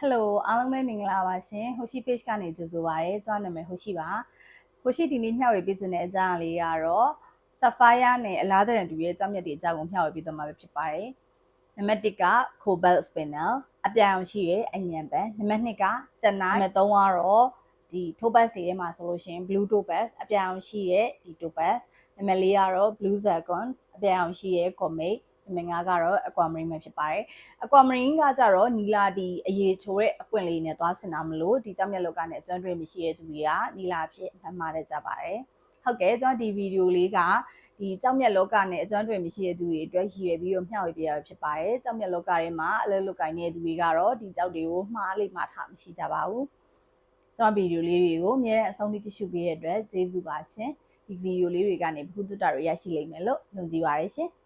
ဟယ်လိုအားလုံးပဲမင်္ဂလာပါရှင်ဟိုရှိ page ကနေကြိုဆိုပါရစေကျွန်တော်နာမည်ဟိုရှိပါဟိုရှိဒီနေ့မျှဝေပေးခြင်းတဲ့အကြောင်းအလေးကတော့ Sapphire နဲ့အလားတရန်တူရဲ့ကြောင့်မြတ်တွေအကြောင်းကိုမျှဝေပေးသွားမှာပဲဖြစ်ပါတယ်နံပါတ်1က Cobalt Spinel အပြောင်အောင်ရှိရဲ့အညံပန်နံပါတ်2ကကျန်နာနံပါတ်3ကတော့ဒီ topaz တွေထဲမှာဆိုလို့ရှိရင် blue topaz အပြောင်အောင်ရှိရဲ့ဒီ topaz နံပါတ်4ကတော့ blue zircon အပြောင်အောင်ရှိရဲ့ comet နံပါတ်5ကတော့ aquamarine ပဲဖြစ်ပါတယ်။ aquamarine ကကြတော့နီလာဒီအရေချိုတဲ့အပွင့်လေးနဲ့သွားဆင်တာမလို့ဒီကြောင့်မျက်လောကနဲ့အကျွမ်းတွေမရှိတဲ့သူတွေကနီလာဖြစ်မှတ်မှားတတ်ကြပါတယ်။ဟုတ်ကဲ့ကျွန်တော်ဒီဗီဒီယိုလေးကဒီကြောင့်မျက်လောကနဲ့အကျွမ်းတွေမရှိတဲ့သူတွေအတွက်ရည်ရွယ်ပြီးတော့မျှဝေပေးရဖြစ်ပါတယ်။ကြောင့်မျက်လောကထဲမှာအလုပ်လုပ်ကိုင်နေတဲ့သူတွေကတော့ဒီကြောက်တွေကိုမှားလိမ့်မှားထားမရှိကြပါဘူး။ကျွန်တော်ဗီဒီယိုလေးတွေကိုအများနဲ့အဆုံးထိကြည့်ရှုပေးတဲ့အတွက်ကျေးဇူးပါရှင်။ဒီဗီဒီယိုလေးတွေကနေဘုသူတ္တတွေရရှိလိမ့်မယ်လို့ယုံကြည်ပါတယ်ရှင်။